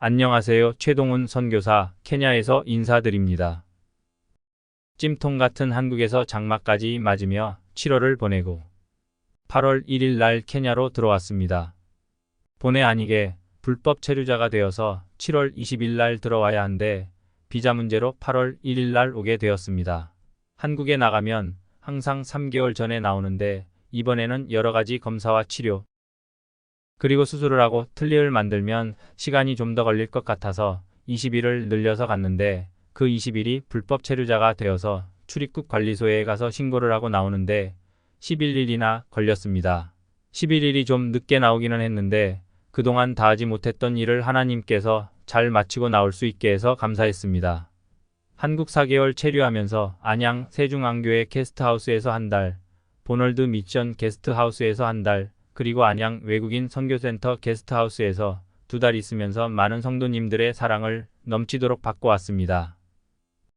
안녕하세요. 최동훈 선교사 케냐에서 인사드립니다. 찜통 같은 한국에서 장마까지 맞으며 7월을 보내고 8월 1일 날 케냐로 들어왔습니다. 본의 아니게 불법 체류자가 되어서 7월 20일 날 들어와야 한데 비자 문제로 8월 1일 날 오게 되었습니다. 한국에 나가면 항상 3개월 전에 나오는데 이번에는 여러 가지 검사와 치료 그리고 수술을 하고 틀니를 만들면 시간이 좀 더 걸릴 것 같아서 20일을 늘려서 갔는데 그 20일이 불법 체류자가 되어서 출입국 관리소에 가서 신고를 하고 나오는데 11일이나 걸렸습니다. 11일이 좀 늦게 나오기는 했는데 그동안 다 하지 못했던 일을 하나님께서 잘 마치고 나올 수 있게 해서 감사했습니다. 한국 4개월 체류하면서 안양 세중앙교회 게스트하우스에서 한 달, 보널드 미션 게스트하우스에서 한 달, 그리고 안양 외국인 선교센터 게스트하우스에서 두 달 있으면서 많은 성도님들의 사랑을 넘치도록 받고 왔습니다.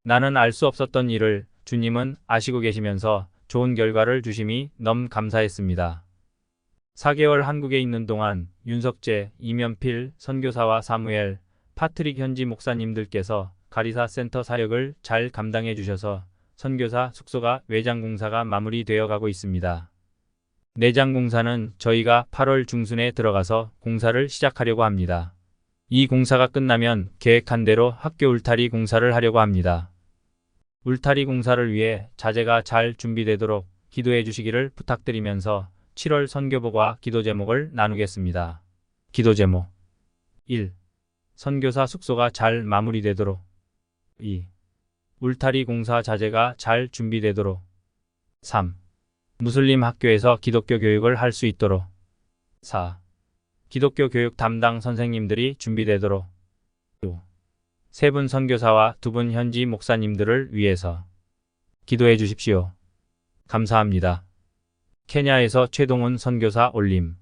나는 알 수 없었던 일을 주님은 아시고 계시면서 좋은 결과를 주심이 너무 감사했습니다. 4개월 한국에 있는 동안 윤석재, 이면필 선교사와 사무엘, 파트릭 현지 목사님들께서 가리사 센터 사역을 잘 감당해 주셔서 선교사 숙소가 외장 공사가 마무리되어 가고 있습니다. 내장 공사는 저희가 8월 중순에 들어가서 공사를 시작하려고 합니다. 이 공사가 끝나면 계획한 대로 학교 울타리 공사를 하려고 합니다. 울타리 공사를 위해 자재가 잘 준비되도록 기도해 주시기를 부탁드리면서 7월 선교보과 기도 제목을 나누겠습니다. 기도 제목 1. 선교사 숙소가 잘 마무리되도록 2. 울타리 공사 자재가 잘 준비되도록 3. 무슬림 학교에서 기독교 교육을 할 수 있도록 4. 기독교 교육 담당 선생님들이 준비되도록 5. 세분 선교사와 두 분 현지 목사님들을 위해서 기도해 주십시오. 감사합니다. 케냐에서 최동훈 선교사 올림